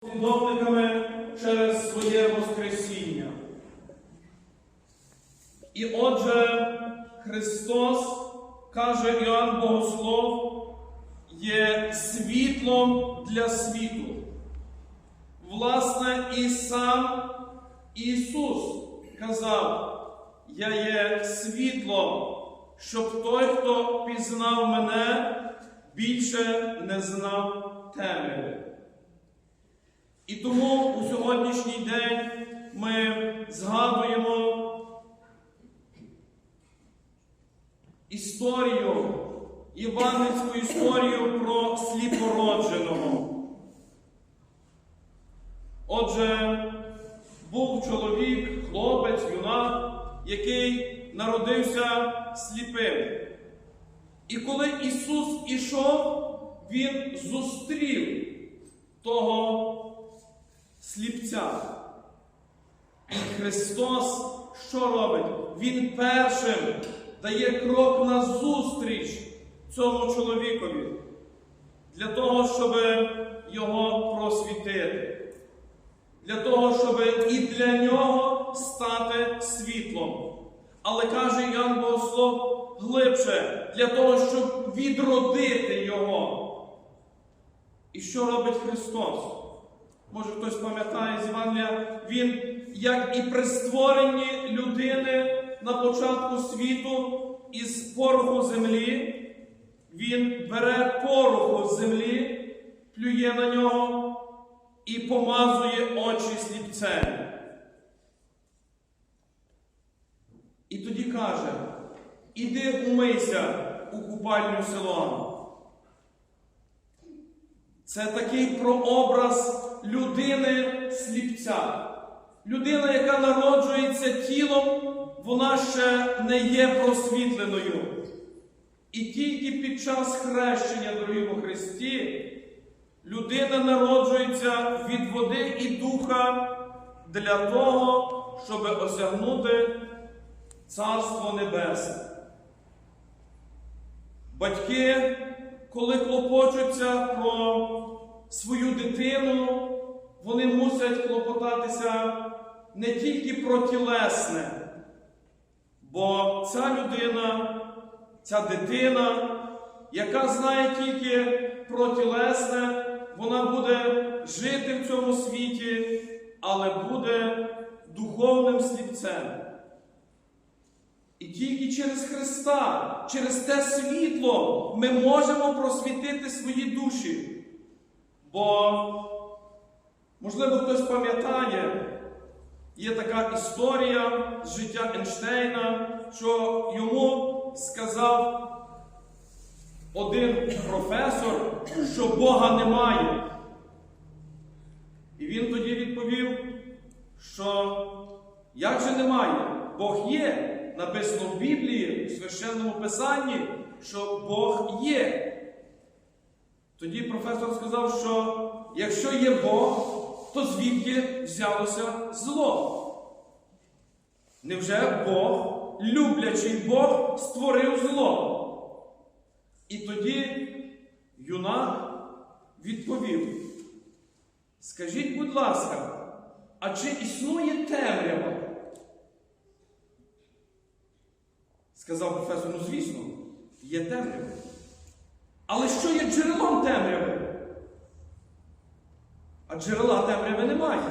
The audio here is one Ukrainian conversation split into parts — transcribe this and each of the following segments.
послідовниками через своє Воскресіння. І отже, Христос, каже Іоанн Богослов, є світлом для світу. Власне, і сам Ісус казав, Я є світлом, щоб той, хто пізнав мене, більше не знав темряви. І тому у сьогоднішній день ми згадуємо історію, євангельську історію про сліпородженого. Отже, був чоловік, хлопець, юнак, який народився сліпим. І коли Ісус ішов, Він зустрів того сліпця. Христос що робить? Він першим дає крок назустріч цьому чоловікові для того, щоб його просвітити. Для того, щоб і для нього стати світлом. Але каже Ян Богослов глибше, для того, щоб відродити його. І що робить Христос? Може хтось пам'ятає з Євангелія, Він, як і при створенні людини на початку світу із пороху землі, Він бере пороху землі, плює на нього і помазує очі сліпцем. І тоді каже: Іди умийся у купальню Силоам. Це такий прообраз людини сліпця. Людина, яка народжується тілом, вона ще не є просвітленою. І тільки під час хрещення, дорогі во Христі, людина народжується від води і духа для того, щоб осягнути Царство Небесне. Батьки, коли клопочуться про свою дитину, вони мусять клопотатися не тільки про тілесне, бо ця людина, ця дитина, яка знає тільки про тілесне, вона буде жити в цьому світі, але буде духовним сліпцем. І тільки через Христа, через те світло ми можемо просвітити свої душі. Бо, можливо, хтось пам'ятає, є така історія з життя Ейнштейна, що йому сказав один професор, що Бога немає. І він тоді відповів, що як же немає? Бог є. Написано в Біблії, в священному Писанні, що Бог є. Тоді професор сказав, що якщо є Бог, то звідки взялося зло? Невже Бог, люблячий Бог, створив зло? І тоді юнак відповів: Скажіть, будь ласка, а чи існує темрява? Сказав професор, ну звісно, є темрява. Але що є джерелом темряви? А джерела темряви немає.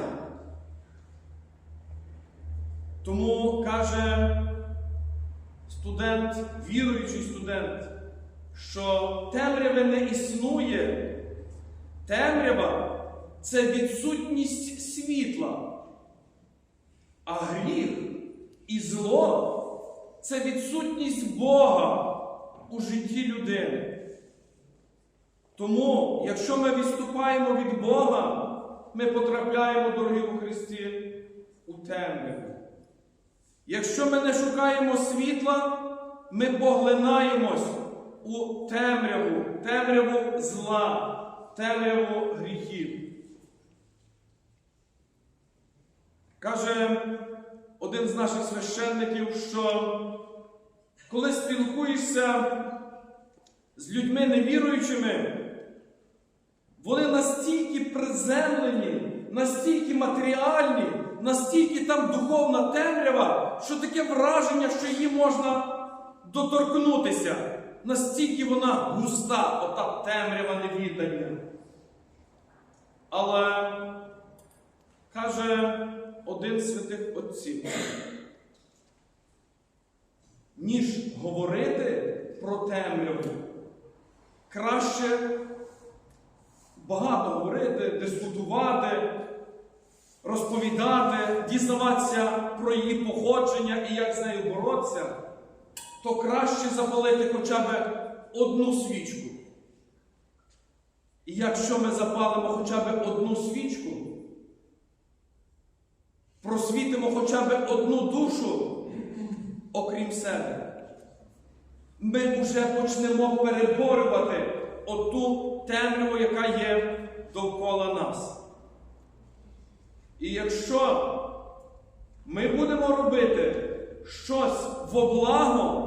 Тому каже студент, віруючий студент, що темряви не існує. Темрява це відсутність світла. А гріх і зло це відсутність Бога у житті людини. Тому, якщо ми відступаємо від Бога, ми потрапляємо, дорогі у Христі, у темряву. Якщо ми не шукаємо світла, ми поглинаємось у темряву, темряву зла, темряву гріхів. Каже один з наших священників, що коли спілкуєшся з людьми невіруючими, вони настільки приземлені, настільки матеріальні, настільки там духовна темрява, що таке враження, що її можна доторкнутися. Настільки вона густа, ота темрява невідання. Але каже один святих отців, ніж говорити про темряву, краще багато говорити, дискутувати, розповідати, дізнаватися про її походження і як з нею боротися, то краще запалити хоча б одну свічку. І якщо ми запалимо хоча б одну свічку, просвітимо хоча б одну душу, окрім себе, ми вже почнемо переборювати оту темряву, яка є довкола нас. І якщо ми будемо робити щось во благо,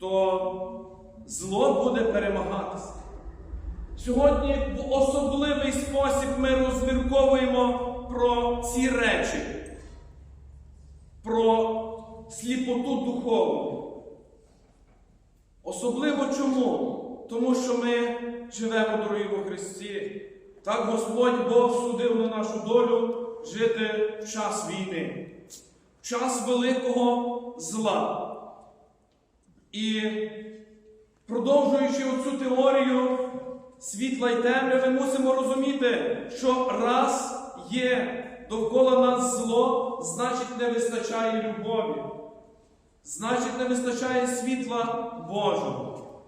то зло буде перемагатися. Сьогодні в особливий спосіб ми розмірковуємо про ці речі, про сліпоту духовну. Особливо чому? Тому що ми живемо, дорогі во Христі. Так Господь Бог судив на нашу долю жити в час війни, в час великого зла. І продовжуючи оцю теорію світла і темряви, мусимо розуміти, що раз є довкола нас зло, значить не вистачає любові. Значить, не вистачає світла Божого.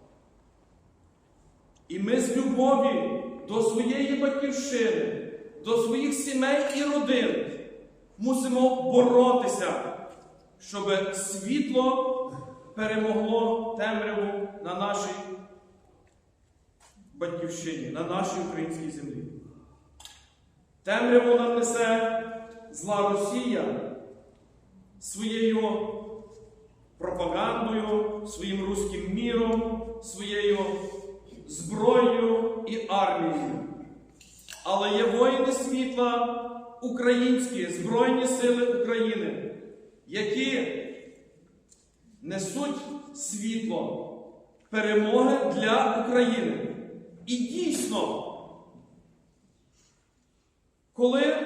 І ми з любові до своєї батьківщини, до своїх сімей і родин мусимо боротися, щоб світло перемогло темряву на нашій батьківщині, на нашій українській землі. Темряву нам несе зла Росія своєю пропагандою, своїм руським міром, своєю зброєю і армією. Але є воїни світла українські Збройні Сили України, які несуть світло перемоги для України. І дійсно, коли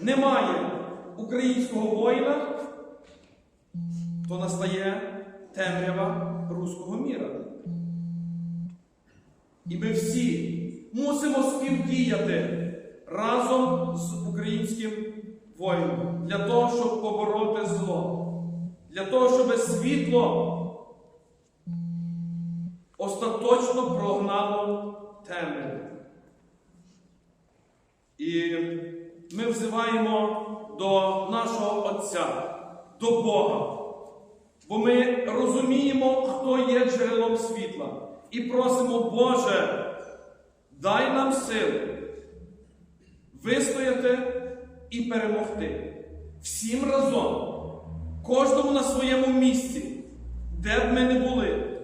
немає українського воїна, то настає темрява руського міра. І ми всі мусимо співдіяти разом з українським воїном для того, щоб побороти зло, для того, щоб світло остаточно прогнало темряву. І ми взиваємо до нашого Отця, до Бога. Бо ми розуміємо, хто є джерелом світла. І просимо, Боже, дай нам сили вистояти і перемогти. Всім разом, кожному на своєму місці, де б ми не були,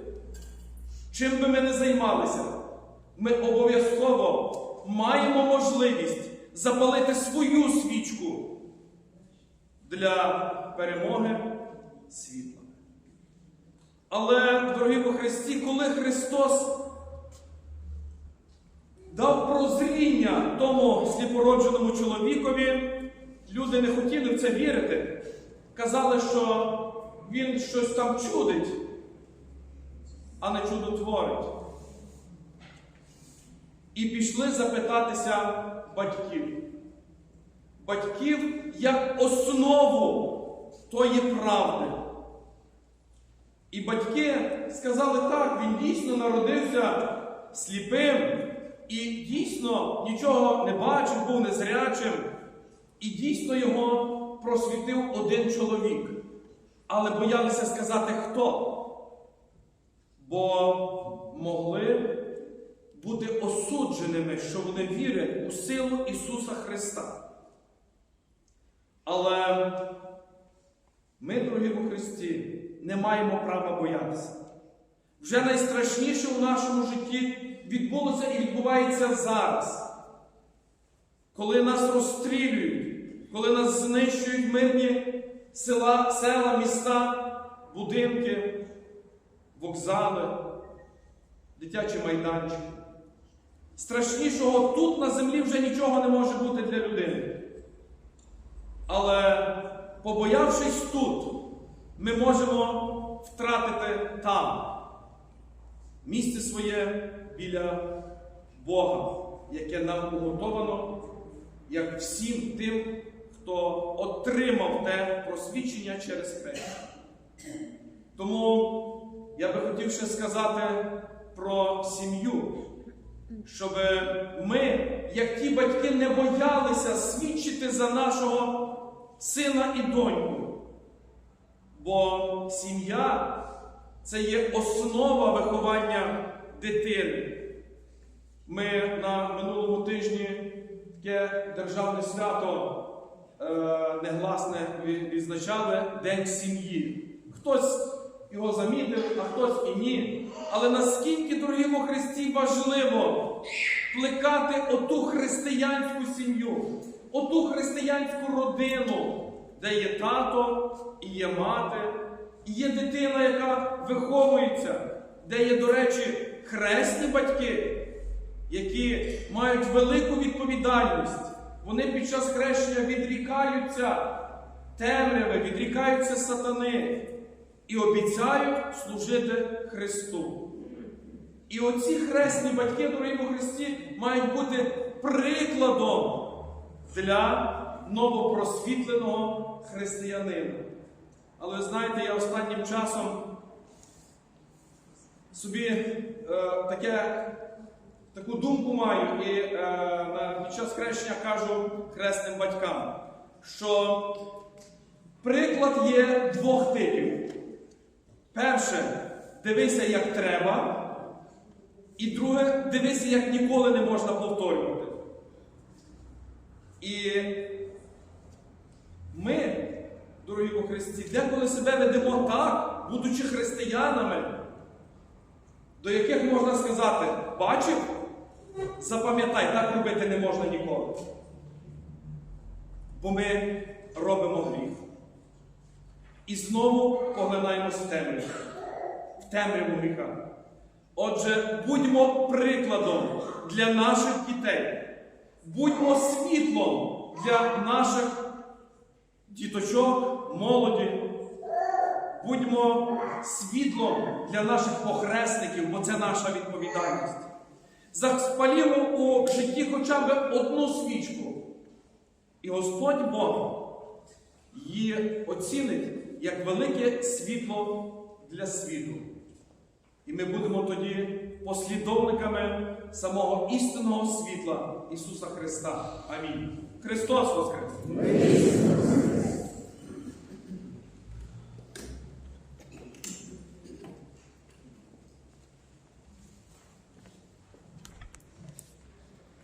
чим би ми не займалися, ми обов'язково маємо можливість запалити свою свічку для перемоги. Але, дорогі по Христі, коли Христос дав прозріння тому сліпородженому чоловікові, люди не хотіли в це вірити. Казали, що він щось там чудить, а не чудотворить. І пішли запитатися батьків. Батьків як основу тої правди. І батьки сказали так, він дійсно народився сліпим і дійсно нічого не бачив, був незрячим. І дійсно його просвітив один чоловік. Але боялися сказати хто. Бо могли бути осудженими, що вони вірять у силу Ісуса Христа. Але ми, дорогі у Христі, не маємо права боятися. Вже найстрашніше у нашому житті відбулося і відбувається зараз. Коли нас розстрілюють, коли нас знищують мирні села, села, міста, будинки, вокзали, дитячі майданчики. Страшнішого тут на землі вже нічого не може бути для людини. Але побоявшись тут, ми можемо втратити там місце своє біля Бога, яке нам уготовано, як всім тим, хто отримав те просвідчення через хрест. Тому я би хотів ще сказати про сім'ю, щоб ми, як ті батьки, не боялися свідчити за нашого сина і доньку. Бо сім'я це є основа виховання дитини. Ми на минулому тижні таке державне свято е, негласне відзначали День сім'ї. Хтось його замітив, а хтось і ні. Але наскільки, дорогі во Христі, важливо плекати оту християнську сім'ю, оту християнську родину, де є тато і є мати, і є дитина, яка виховується, де є, до речі, хресні батьки, які мають велику відповідальність. Вони під час хрещення відрікаються темряви, відрікаються сатани і обіцяють служити Христу. І оці хресні батьки, дорогі Христі, мають бути прикладом для новопросвітленого християнина. Але ви знаєте, я останнім часом собі е, таке, таку думку маю і е, під час хрещення кажу хресним батькам, що приклад є двох типів. Перше, дивися, як треба. І друге, дивися, як ніколи не можна повторювати. І ми, дорогі у Христі, деколи себе ведемо так, будучи християнами, до яких можна сказати, бачив, запам'ятай, так робити не можна ніколи. Бо ми робимо гріх. І знову поглинаємося в темряву, в темряву гріха. Отже, будьмо прикладом для наших дітей, будьмо світлом для наших діточок, молоді, будьмо світлом для наших похресників, бо це наша відповідальність. Запалімо у житті хоча б одну свічку. І Господь Бог її оцінить як велике світло для світу. І ми будемо тоді послідовниками самого істинного світла Ісуса Христа. Амінь. Христос Воскрес!